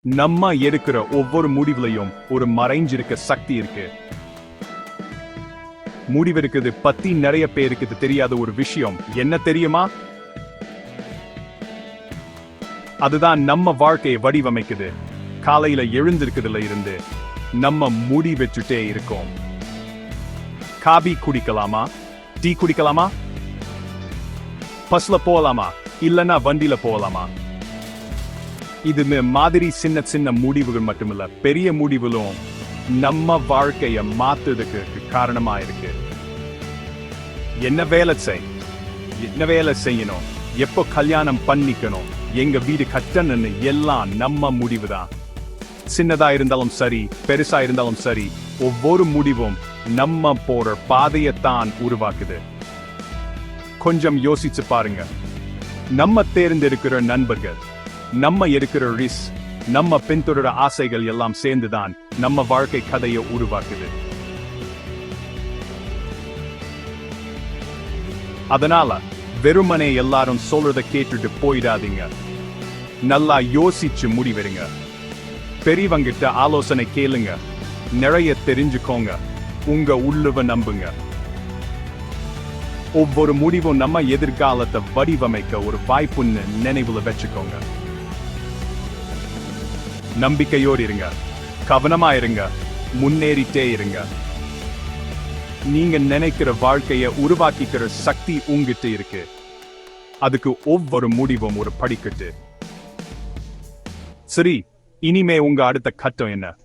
நம்ம எடுக்கிற ஒவ்வொரு முடிவுலையும் ஒரு மறைஞ்சிருக்க சக்தி இருக்கு. முடிவெடுக்கிறது பத்தி நிறைய பேருக்கு இது தெரியாத ஒரு விஷயம். என்ன தெரியுமா? அதுதான் நம்ம வாழ்க்கையை வடிவமைக்குது. காலையில எழுந்திருக்கிறதுல இருந்து நம்ம முடி வச்சுட்டே இருக்கோம். காபி குடிக்கலாமா? டீ குடிக்கலாமா? பஸ்ல போகலாமா இல்லைன்னா வண்டியில போகலாமா இது மாதிரி சின்ன சின்ன முடிவுகள் மட்டுமில்ல பெரிய முடிவுகளும் நம்ம வாழ்க்கைய மாத்துறதுக்கு காரணமா இருக்கு. என்ன வேலை செய் என்ன வேலை செய்யணும் எப்போ கல்யாணம் பண்ணிக்கணும் எங்க வீடு கட்டணும்னு எல்லாம் நம்ம முடிவு தான் சின்னதா இருந்தாலும் சரி பெருசா இருந்தாலும் சரி ஒவ்வொரு முடிவும் நம்ம போற பாதையத்தான் உருவாக்குது. கொஞ்சம் யோசிச்சு பாருங்க. நம்ம தேர்ந்தெடுக்கிற நண்பர்கள் நம்ம எடுக்கிற ரிஸ் நம்ம பின்தொடர ஆசைகள் எல்லாம் சேர்ந்துதான் நம்ம வாழ்க்கை கதையை உருவாக்குது. அதனால வெறுமனே எல்லாரும் சொல்றத கேட்டுட்டு போயிடாதீங்க. நல்லா யோசிச்சு முடிவெடுங்க. பெரியவங்கிட்ட ஆலோசனை கேளுங்க. நிறைய தெரிஞ்சுக்கோங்க. உங்க உள்ளுவ நம்புங்க. ஒவ்வொரு முடிவும் நம்ம எதிர்காலத்தை வடிவமைக்க ஒரு வாய்ப்புன்னு நினைவுல வச்சுக்கோங்க. நம்பிக்கையோடு இருங்க. கவனமா இருங்க. முன்னேறிட்டே இருங்க. நீங்க நினைக்கிற வாழ்க்கைய உருவாக்கிக்கிற சக்தி உங்ககிட்ட இருக்கு. அதுக்கு ஒவ்வொரு முடிவும் ஒரு படிக்கட்டு. சரி இனிமே உங்க அடுத்த கட்டம் என்ன?